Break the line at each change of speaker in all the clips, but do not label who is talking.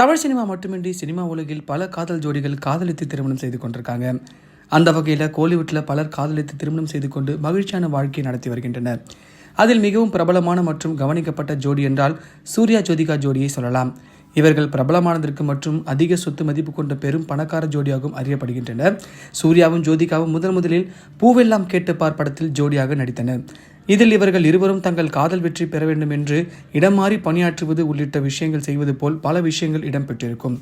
Tamil cinema மட்டுமின்றி cinema உலகில் பல காதல் ஜோடிகள் காதலித்து திருமணம் செய்து கொண்டிருக்காங்க. அந்த வகையில் கோலிவுட்டில் பலர் காதலித்து திருமணம் செய்து கொண்டு மகிழ்ச்சியான வாழ்க்கையை நடத்தி வருகின்றனர். அதில் மிகவும் பிரபலமான மற்றும் கவனிக்கப்பட்ட ஜோடி என்றால் சூர்யா ஜோதிகா ஜோடியை சொல்லலாம். இவர்கள் பிரபலமானதற்கு மற்றும் அதிக சொத்து மதிப்பு கொண்ட பெரும் பணக்கார ஜோடியாகவும் அறியப்படுகின்றனர். சூர்யாவும் ஜோதிகாவும் முதன் முதலில் பூவெல்லாம் கேட்டுப்பார் படத்தில் ஜோடியாக நடித்தனர். இதில் இவர்கள் இருவரும் தங்கள் காதல் வெற்றி பெற வேண்டும் என்று இடமாறி பணியாற்றுவது உள்ளிட்ட விஷயங்கள் செய்வது போல் பல விஷயங்கள் இடம்பெற்றிருக்கும்.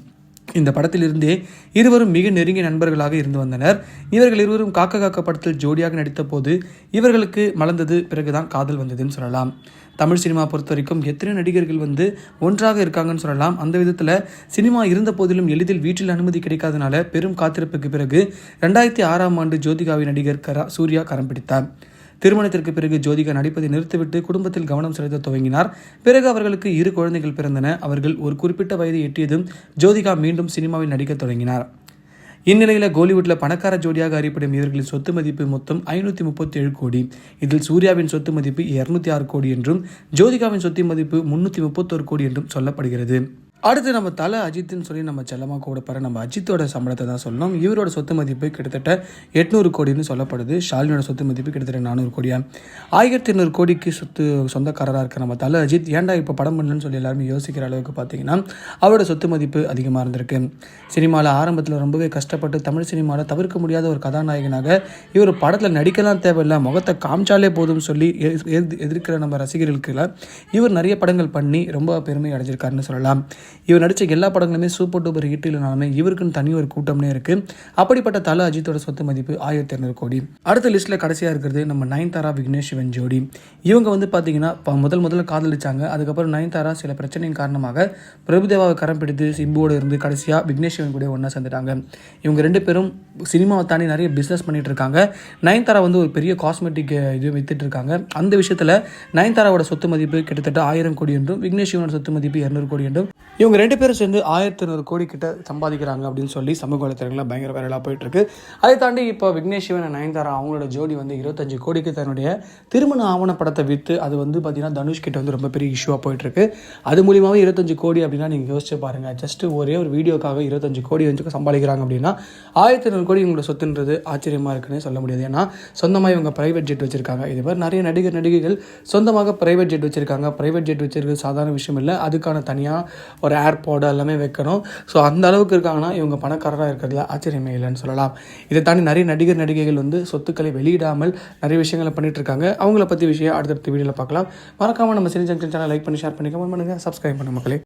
இந்த படத்திலிருந்தே இருவரும் மிக நெருங்கிய நண்பர்களாக இருந்து வந்தனர். இவர்கள் இருவரும் காக்க காக்க படத்தில் ஜோடியாக நடித்த போது இவர்களுக்கு மலர்ந்தது பிறகுதான் காதல் வந்ததுன்னு சொல்லலாம். தமிழ் சினிமா பொறுத்த வரைக்கும் எத்தனை நடிகர்கள் வந்து ஒன்றாக இருக்காங்கன்னு சொல்லலாம். அந்த விதத்தில் சினிமா இருந்த போதிலும் எளிதில் வீட்டில் அனுமதி கிடைக்காதனால பெரும் காத்திருப்புக்கு பிறகு ரெண்டாயிரத்தி ஆறாம் ஆண்டு ஜோதிகாவின் நடிகர் கரா சூர்யா கரம் பிடித்தார். திருமணத்திற்கு பிறகு ஜோதிகா நடிப்பதை நிறுத்திவிட்டு குடும்பத்தில் கவனம் செலுத்த துவங்கினார். பிறகு அவர்களுக்கு இரு குழந்தைகள் பிறந்தன. அவர்கள் ஒரு குறிப்பிட்ட வயதை எட்டியதும் ஜோதிகா மீண்டும் சினிமாவில் நடிக்கத் தொடங்கினார். இந்நிலையில் கோலிவுட்டில் பணக்கார ஜோடியாக அறியப்படும் இவர்களின் சொத்து மதிப்பு மொத்தம் ஐநூற்றி முப்பத்தி ஏழு கோடி. இதில் சூர்யாவின் சொத்து மதிப்பு இரநூத்தி ஆறு கோடி என்றும் ஜோதிகாவின் சொத்து மதிப்பு முன்னூற்றி முப்பத்தோரு கோடி என்றும் சொல்லப்படுகிறது. அடுத்து நம்ம தலை அஜித்னு சொல்லி நம்ம செல்லமாக கூட போகிற நம்ம அஜித்தோட சம்பளத்தை தான் சொல்லணும். இவரோட சொத்து மதிப்பு கிட்டத்தட்ட எட்நூறு கோடின்னு சொல்லப்படுது. ஷாலினோட சொத்து மதிப்பு கிட்டத்தட்ட நானூறு கோடியா? ஆயிரத்தி எண்ணூறு கோடிக்கு சொத்து சொந்தக்காரராக இருக்க நம்ம தலை அஜித் ஏன்டா இப்போ படம் பண்ணலன்னு சொல்லி எல்லாருமே யோசிக்கிற அளவுக்கு பார்த்தீங்கன்னா அவரோட சொத்து மதிப்பு அதிகமாக இருந்திருக்கு. சினிமாவில் ஆரம்பத்தில் ரொம்பவே கஷ்டப்பட்டு தமிழ் சினிமாவில் தவிர்க்க முடியாத ஒரு கதாநாயகனாக இவர் படத்தில் நடிக்கலாம் தேவையில்லை முகத்தை காமிச்சாலே போதும் சொல்லி எதிர்க்கிற நம்ம ரசிகர்களுக்கு இவர் நிறைய படங்கள் பண்ணி ரொம்ப பெருமை அடைஞ்சிருக்காருன்னு சொல்லலாம். இவர் நடித்த எல்லா படங்களுமே சூப்பர் டூப்பர் ஹிட் இல்லைனாலுமே இவருக்குன்னு தனி ஒரு கூட்டம்னே இருக்கு. அப்படிப்பட்ட தல அஜித்தோட சொத்து மதிப்பு ஆயிரத்தி இரநூறு கோடி. அடுத்த லிஸ்ட்டில் கடைசியாக இருக்கிறது நம்ம நயன்தாரா விக்னேஷ் சிவன் ஜோடி. இவங்க வந்து பார்த்தீங்கன்னா முதல் முதல்ல காதலிச்சாங்க. அதுக்கப்புறம் நயன்தாரா சில பிரச்சனையின் காரணமாக பிரபுதேவாவை கரம் பிடித்து சிம்புவோட இருந்து கடைசியாக விக்னேஷ் சிவன் கூட ஒன்றா சேர்ந்துட்டாங்க. இவங்க ரெண்டு பேரும் சினிமாவை தாண்டி நிறைய பிஸ்னஸ் பண்ணிட்டு இருக்காங்க. நயன்தாரா வந்து ஒரு பெரிய காஸ்மெட்டிக் இது வித்துட்டு இருக்காங்க. அந்த விஷயத்தில் நயன்தாராவோட சொத்து மதிப்பு கிட்டத்தட்ட ஆயிரம் கோடி என்றும் விக்னேஷ் சிவனோட சொத்து மதிப்பு இரநூறு கோடி என்றும் இவங்க ரெண்டு பேரும் சேர்ந்து ஆயிரத்தி ஐநூறு கோடி கிட்ட சம்பாதிக்கிறாங்க அப்படின்னு சொல்லி சமூக வலைத்தளங்களில் பயங்கர வைரலாக போயிட்டுருக்கு. அதை தாண்டி இப்போ விக்னேஷ் சிவன் நயன்தாரா அவங்களோட ஜோடி வந்து இருபத்தஞ்சு கோடிக்கு தன்னுடைய திருமண ஆவணப்படத்தை விற்று அது வந்து பார்த்திங்கன்னா தனுஷ் கிட்ட வந்து ரொம்ப பெரிய இஷ்யூவாக போயிட்டுருக்கு. அது மூலியமாகவே இருபத்தஞ்சு கோடி அப்படின்னா நீங்கள் யோசிச்சு பாருங்கள் ஜஸ்ட் ஒரே ஒரு வீடியோக்காக இருபத்தஞ்சு கோடி வந்து சம்பாதிக்கிறாங்க அப்படின்னா ஆயிரத்தி ஐநூறு கோடி இவங்களோட சொத்துன்றது ஆச்சரியமாக இருக்குன்னு சொல்ல முடியாது. ஏன்னா சொந்தமாக இவங்க ப்ரைவேட் ஜெட் வச்சுருக்காங்க. இது மாதிரி நிறைய நடிகர் நடிகைகள் சொந்தமாக ப்ரைவேட் ஜெட் வச்சுருக்காங்க. ப்ரைவேட் ஜெட் வச்சுருக்கிறது சாதாரண விஷயம் இல்லை. அதுக்கான தனியாக ஒரு ஏர்பாடு எல்லாமே வைக்கணும். ஸோ அந்த அளவுக்கு இருக்காங்கன்னா இவங்க பணக்காரராக இருக்கிறதுல ஆச்சரியமே இல்லைன்னு சொல்லலாம். இதை தாண்டி நிறைய நடிகர் நடிகைகள் வந்து சொத்துக்களை வெளியிடாமல் நிறைய விஷயங்களை பண்ணிட்டு இருக்காங்க. அவங்கள பற்றி விஷயம் அடுத்தடுத்த வீடியோவில் பார்க்கலாம். மறக்காமல் நம்ம சினி ஜங்ஷன் சேனல் லைக் பண்ணி ஷேர் பண்ணி கமெண்ட் பண்ணுங்கள் சப்ஸ்கிரைப் பண்ணுங்க மக்களே.